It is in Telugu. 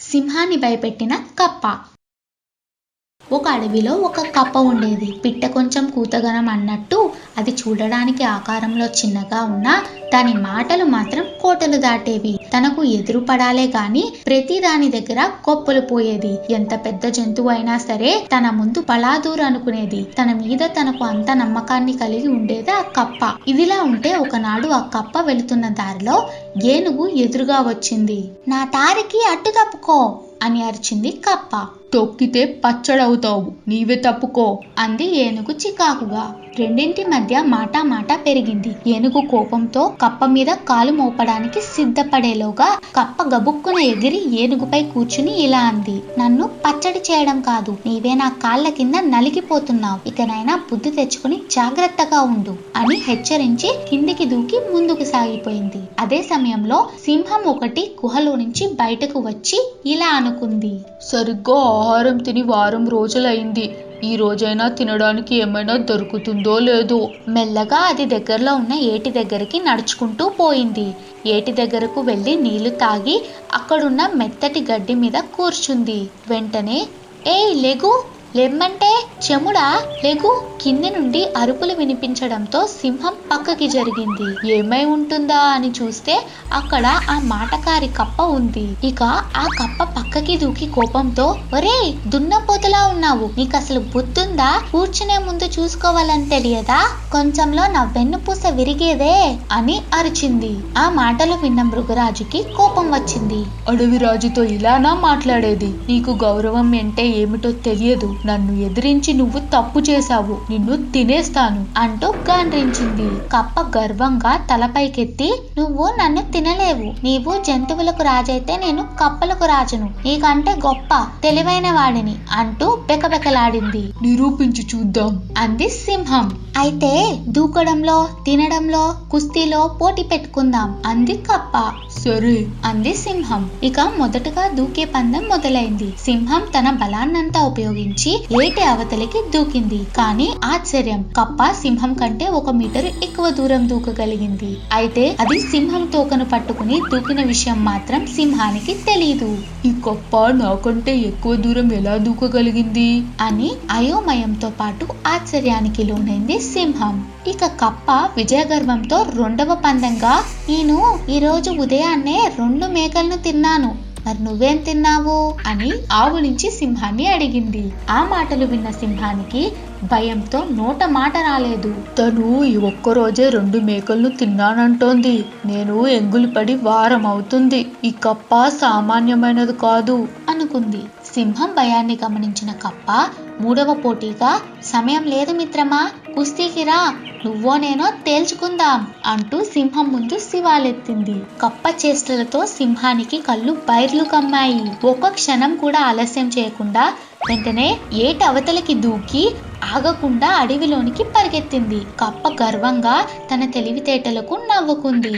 సింహాన్ని భయపెట్టిన కప్ప. ఒక అడవిలో ఒక కప్ప ఉండేది. పిట్ట కొంచెం కూతగనం అన్నట్టు అది చూడడానికి ఆకారంలో చిన్నగా ఉన్నా దాని మాటలు మాత్రం కోటలు దాటేవి. తనకు ఎదురు పడాలే గాని ప్రతి దాని దగ్గర కొప్పులు పోయేది. ఎంత పెద్ద జంతువు అయినా సరే తన ముందు పలాదూరు అనుకునేది. తన మీద తనకు అంత నమ్మకాన్ని కలిగి ఉండేది ఆ కప్ప. ఇదిలా ఉంటే ఒకనాడు ఆ కప్ప వెళుతున్న దారిలో ఏనుగు ఎదురుగా వచ్చింది. నా దారికి అట్టు తప్పుకో అని అరిచింది కప్ప. తొక్కితే పచ్చడవుతావు. నీవే తప్పుకో. అంది ఏనుగు చికాకుగా. రెండింటి మధ్య మాటా మాట పెరిగింది. ఏనుగు కోపంతో కప్ప మీద కాలు మోపడానికి సిద్ధపడేలోగా కప్ప గబుక్కున ఎగిరి ఏనుగుపై కూర్చుని ఇలా అంది. నన్ను పచ్చడి చేయడం కాదు. నీవే నా కాళ్ళ కింద నలిగిపోతున్నావు. ఇకనైనా బుద్ధి తెచ్చుకుని జాగ్రత్తగా ఉండు అని హెచ్చరించి కిందికి దూకి ముందుకు సాగిపోయింది. అదే సమయంలో సింహం ఒకటి గుహలో నుంచి బయటకు వచ్చి ఇలా అనుకుంది. సరిగ్గా ఆహారం తిని వారం రోజులైంది. ఈ రోజైనా తినడానికి ఏమైనా దొరుకుతుందో లేదో. మెల్లగా అది దగ్గరలో ఉన్న ఏటి దగ్గరికి నడుచుకుంటూ పోయింది. ఏటి దగ్గరకు వెళ్ళి నీళ్ళు తాగి అక్కడున్న మెత్తటి గడ్డి మీద కూర్చుంది. వెంటనే ఏ లెగు! లెమ్మంటే చెముడా? లెగు కింది నుండి అరుపులు వినిపించడంతో సింహం పక్కకి జరిగింది. ఏమై ఉంటుందా అని చూస్తే అక్కడ ఆ మాటకారి కప్ప ఉంది. ఇక ఆ కప్ప పక్కకి దూకి కోపంతో ఒరే దున్నపోతులా ఉన్నావు. నీకు అసలు బుద్ధుందా? కూర్చునే ముందు చూసుకోవాలని తెలియదా? కొంచెంలో నా వెన్నుపూస విరిగేదే అని అరిచింది. ఆ మాటలు విన్న మృగరాజుకి కోపం వచ్చింది. అడవి రాజుతో ఇలానా మాట్లాడేది? నీకు గౌరవం అంటే ఏమిటో తెలియదు. నన్ను ఎదిరించి నువ్వు తప్పు చేశావు. నిన్ను తినేస్తాను అంటూ గాండ్రించింది. కప్ప గర్వంగా తలపైకెత్తి నువ్వు నన్ను తినలేవు. నీవు జంతువులకు రాజైతే నేను కప్పలకు రాజును. నీకంటే గొప్ప తెలివైన వాడిని అంటూ బెకబెకలాడింది. నిరూపించి చూద్దాం అంది సింహం. అయితే దూకడంలో తినడంలో కుస్తీలో పోటీ పెట్టుకుందాం అంది కప్ప. సరే. అంది సింహం. ఇక మొదటగా దూకే పందెం మొదలైంది. సింహం తన బలాన్నంతా ఉపయోగించి ఏటి అవతలికి దూకింది. కానీ ఆశ్చర్యం కప్ప సింహం కంటే ఒక మీటర్ ఎక్కువ దూరం దూకగలిగింది. అయితే అది సింహం తోకను పట్టుకుని దూకిన విషయం మాత్రం సింహానికి తెలియదు ఈ కప్ప నాకంటే ఎక్కువ దూరం ఎలా దూకగలిగింది? అని అయోమయంతో పాటు ఆశ్చర్యానికి లోనైంది సింహం. ఇక కప్ప విజయగర్వంతో రెండవ పందంగా నేను ఈరోజు ఉదయాన్నే రెండు మేకలను తిన్నాను. మరి నువ్వేం తిన్నావు? అని ఆవు నుంచి సింహాన్ని అడిగింది. ఆ మాటలు విన్న సింహానికి భయంతో నోట మాట రాలేదు. తను ఈ ఒక్క రోజే రెండు మేకలను తిన్నానంటోంది. నేను ఎంగులు పడి వారం అవుతుంది ఈ కప్ప సామాన్యమైనది కాదు అనుకుంది. సింహం భయాన్ని గమనించిన కప్ప మూడవ పోటీగా సమయం లేదు మిత్రమా కుస్తీకి రా నువ్వో నేనో తేల్చుకుందాం అంటూ సింహం ముందు శివాలెత్తింది. కప్ప చేష్టలతో సింహానికి కళ్ళు బైర్లు కమ్మాయి. ఒక్క క్షణం కూడా ఆలస్యం చేయకుండా వెంటనే ఏటి అవతలికి దూకి ఆగకుండా అడవిలోనికి పరిగెత్తింది. కప్ప గర్వంగా తన తెలివితేటలకు నవ్వుకుంది.